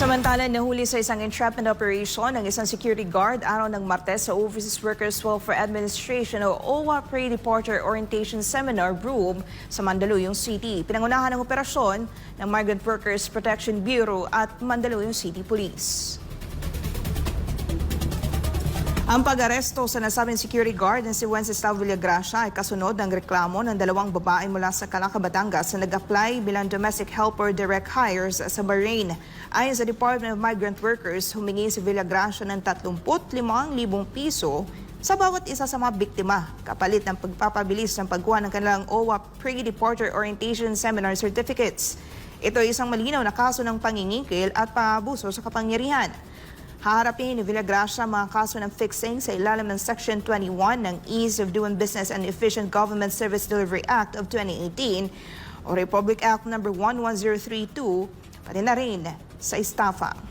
Samantala, nahuli sa isang entrapment operation ng isang security guard araw ng Martes sa Overseas Workers Welfare Administration o OWA Pre-Deporter Orientation Seminar Room sa Mandaluyong City. Pinangunahan ng operasyon ng Migrant Workers Protection Bureau at Mandaluyong City Police. Ang pag-aresto sa nasabing security guard na si Wenceslas Villagracia ay kasunod ng reklamo ng dalawang babae mula sa Calaca, Batangas na nag-apply bilang domestic helper direct hires sa Bahrain. Ayon sa Department of Migrant Workers, humingi si Villagracia ng 35,000 piso sa bawat isa sa mga biktima kapalit ng pagpapabilis ng pagkuha ng kanilang OWA Pre-Deporter Orientation Seminar Certificates. Ito ay isang malinaw na kaso ng pangingikil at paabuso sa kapangyarihan. Haharapin ni Villagracia mga kaso ng fixing sa ilalim ng Section 21 ng Ease of Doing Business and Efficient Government Service Delivery Act of 2018 o Republic Act No. 11032, pati na rin sa estafa.